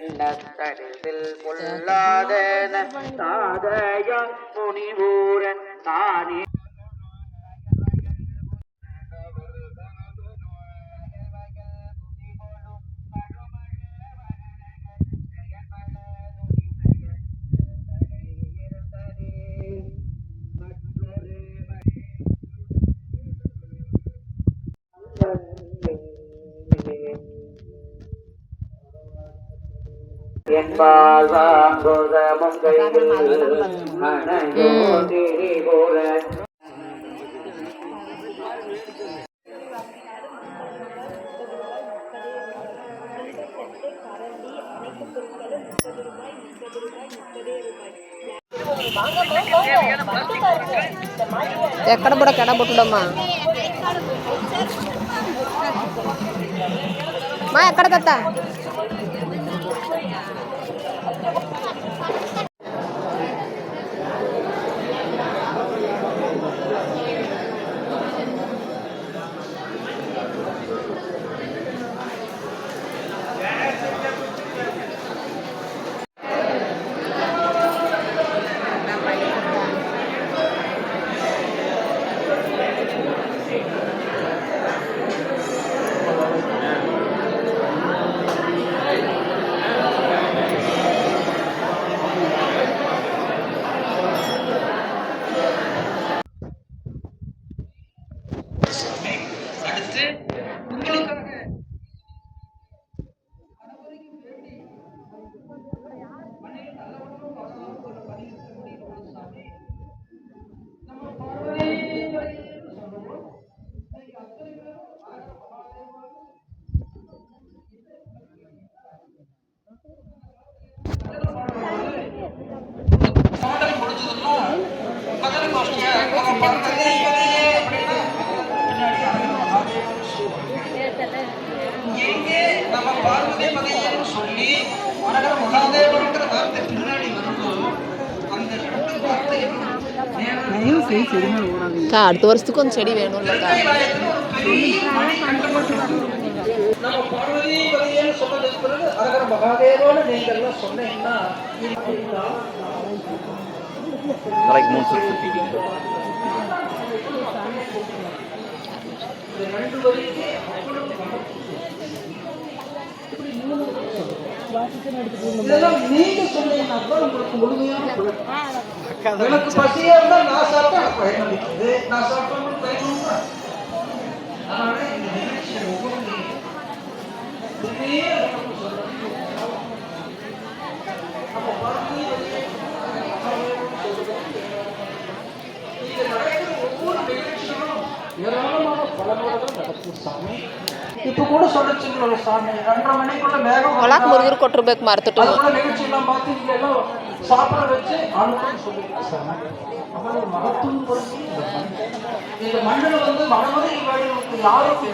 எண்ணத்தரிதில் பொல்லாதன சாதய முனிவூரன் நானே என்பால் வாங்குதமும் கையில் அணையோதி போல ఎక్కడ కూడా కెడబుట్టడమ్మా మా ఎక్కడ తత్త எங்கே நம்ம பார்வதி பதையன்னு சொல்லி வார்த்தை பின்னாடி அந்த ரெண்டு அக்கா அடுத்த வருஷத்துக்கு ஒரு செடி. நம்ம பார்வதி பதையன்னு சொன்னதுக்கு பிறகு எல்லாம் சொன்னீங்கன்னா நாளைக்கு மூணு இதெல்லாம் நீங்க சொன்னீங்கன்னா உங்களுக்கு முழுமையான. எனக்கு பசியா இருந்தா நான் சாப்பிட்டா எனக்கு பயனளிக்குது நான் சாப்பிட்டா உங்களுக்கு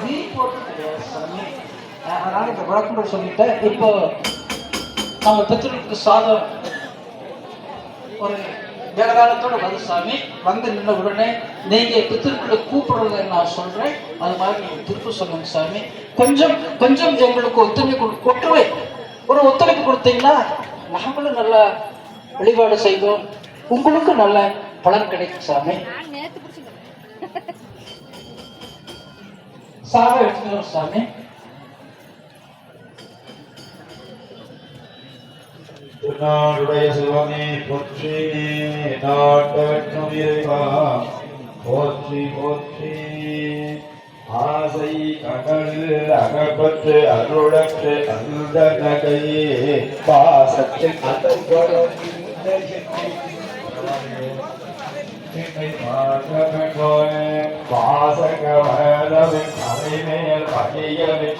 வீ. போட்டு கிடையாது சாமி. அதனால இந்த விளக்கம் சொல்லிட்டேன். இப்போ நம்ம பித்திருக்கு சாதம் ஒரு வேலைகாலத்தோட வருது சாமி. வந்து நின்ன உடனே நீங்க பித்திருக்களை கூப்பிடுறதை நான் சொல்றேன். அது மாதிரி நீங்க திருப்பி சொல்லுங்க சாமி. கொஞ்சம் கொஞ்சம் எங்களுக்கு ஒத்துழைப்பு கொடு- ஒற்றுமை ஒரு ஒத்துழைப்பு கொடுத்தீங்கன்னா நாங்களும் நல்லா வழிபாடு செய்வோம் உங்களுக்கும் நல்ல பலன் கிடைக்கும் சாமி. சாவை எடுத்துக்கிறோம் சாமி. திருநாடுடைய சிவமே போற்றி நாட்டவற்றும் இறைவா. போற்றி போற்றி. ஆசை கடலில் அகப்பற்று அருளற்று அந்த நகையே பாசத்தில் பாசகவரவின் அலைமேல் பகையவின்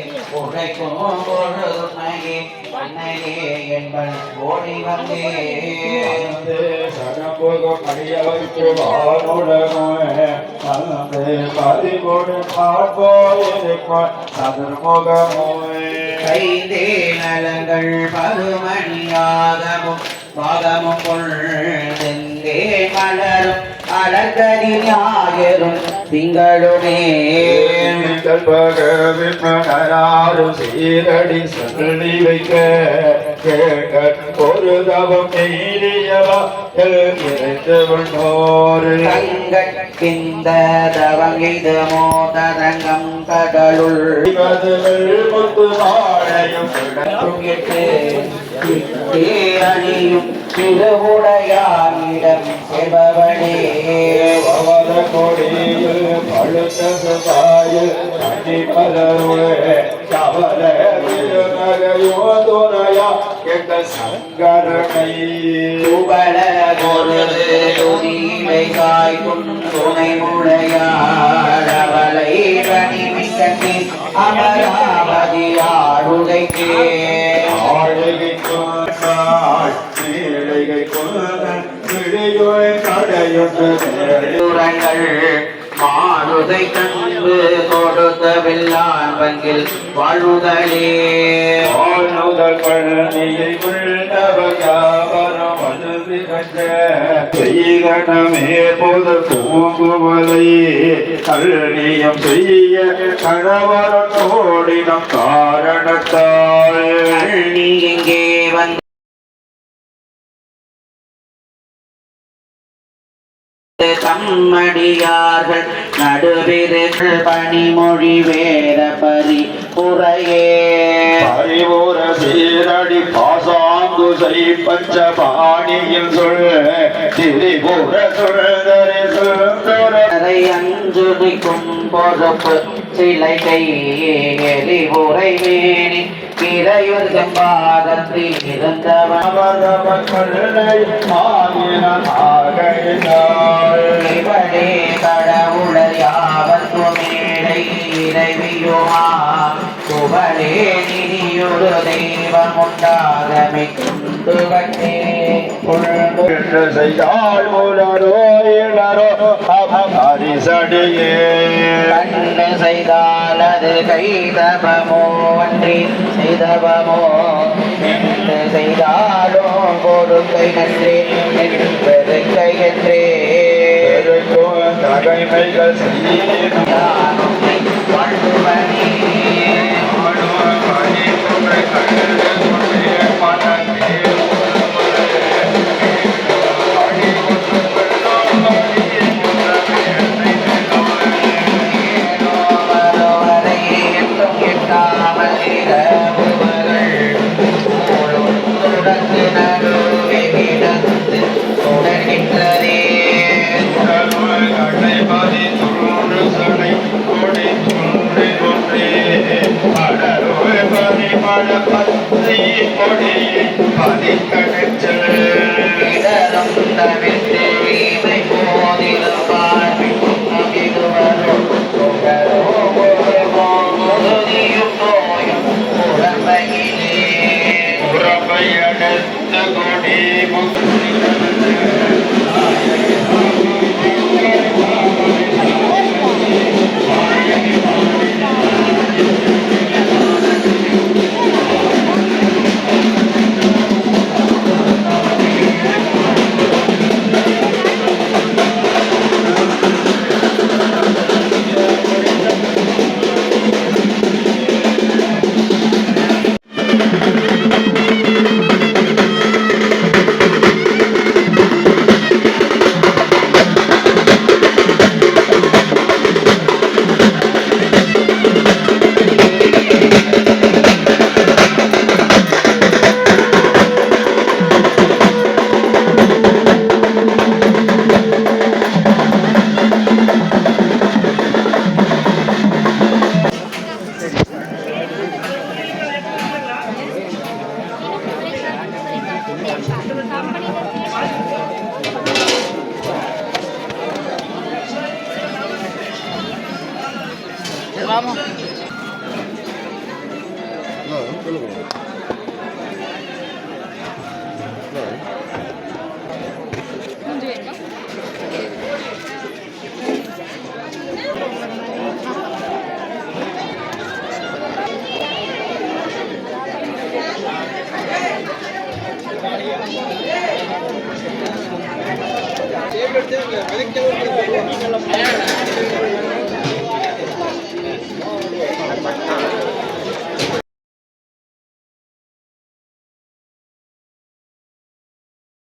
அடைக்கும் பொழுது பொழுதுமையே அன்னையே என்பன் ஓடி வந்தே. வானுடனே பார்ப்போயிருப்பான் சதுர்முகமே கைதே நலங்கள் பருமணியாகமும் பாகமும் கொள்தெந்தே மலரும். அலர்கதி ஞாயிறும் திங்களுமே. கல்பகவிமணராரும் சீரடி சொல்லி வைக்க ஒரு தவம் மீறியவா இறைந்து கொண்டோரு தங்கட்கிந்த தவம் எய்து மோதரங்கம் கடலுள் முத்து மாழையும் எட்டு. இட்டே அணியும் திருவுடையானிடம் செல்பவனே பவத கொடியில் பழுத்த சுதாயில் அடி மலருளே கவல திருநகையோ துணையா கேட்ட சங்கரனை தூரங்கள் மாறுதை கண்டு கொடுத்த வெள்ளான் பங்கில் வாழுதலே ஆளுதல் பழனியை செய்கணமே பொது பூங்குவலை கல்லியம் செய்ய கணவரன் ஓடினம் காரணத்தால். நீ எங்கே வந்து தம்மடியார்கள். நடுவிருள் பணிமொழி வேத பரி புறையே பரிபூர சீரடி பாசாங்குசை பஞ்சபாணியில் சொல். திரிபுர சுழதரி சுந்தர அறை அஞ்சு நிற்கும் பொறுப்பு சிலை கை எலி உரை மேனி. இறையுர் செம்பாதத்தில் இருந்தவன் இவளே கடவுளையாவது மேடை இறைவியுமா குவளே நிதியொரு தெய்வம் உண்டாகமை கொண்டு செய்தால் உலரோ இளரோ அரிசடியே. கண்டு செய்தால் அது கைதபமோ அன்றி செய்தவமோ என்று செய்தாலும் கொடுக்கை நன்றே என்பது கையன்றே. தகைமைகள் செய்யும் இடரும் Vamos. No, quello